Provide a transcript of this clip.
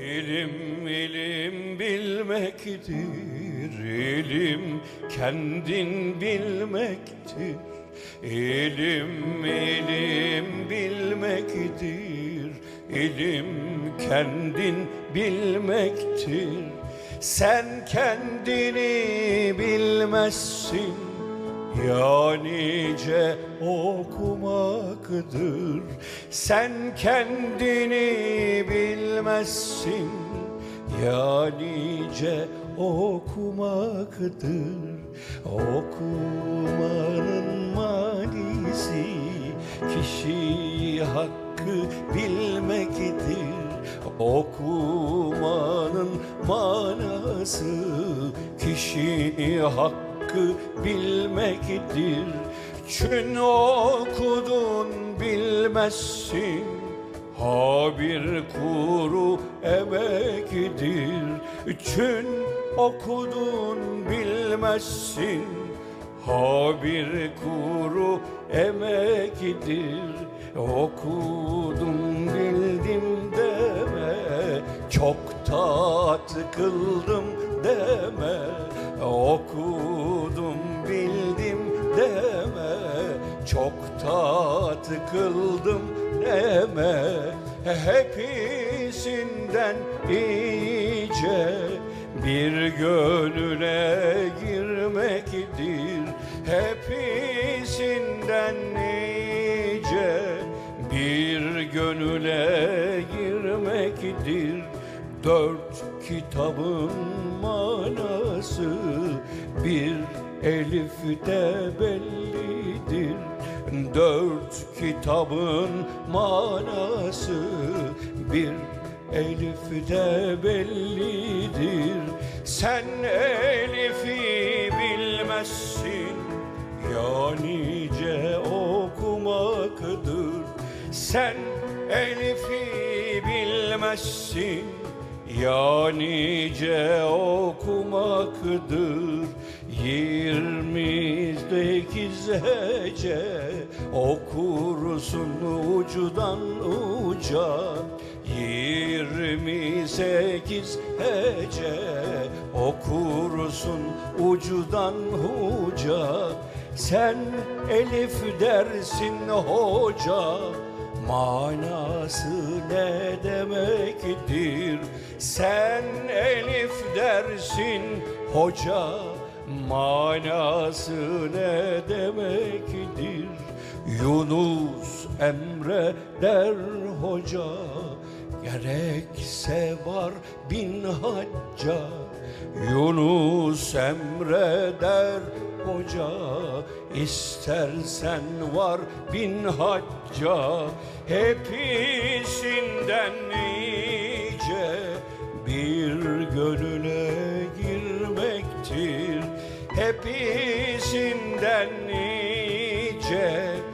İlim ilim bilmektir, ilim kendin bilmektir. İlim ilim bilmektir, ilim kendin bilmektir. Sen kendini bilmezsin, ya nice okumaktır Sen kendini bilmezsin. Ya nice okumaktır Okumanın manisi Kişi hakkı bilmektir. Okumanın manası Kişi hakkı hakkı bilmektir. Çün okudun bilmezsin. Ha bir kuru emektir. Çün okudun bilmezsin. Ha bir kuru emektir. Okudum bildim deme. Çok da tıkıldım deme. Okudum Da tıkıldım deme Hepsinden iyice. Bir gönüle girmektir Hepsinden iyice. Bir gönüle girmektir Dört kitabın manası. Bir elifte bellidir Dört kitabın manası bir elifte bellidir. Sen elifi bilmezsin ya nice okumaktır Sen elifi bilmezsin ya nice okumaktır Yirmi sekiz hece okursun ucudan uca Yirmi sekiz hece. Okursun ucudan uca Sen elif dersin hoca Manası ne demektir? Sen elif dersin hoca Manası ne demektir? Yunus Emre der hoca Gerekse var bin hacca Yunus Emre der hoca. İstersen var bin hacca Hepsinden nice. Bir gönüle girmektir Hepsinden nice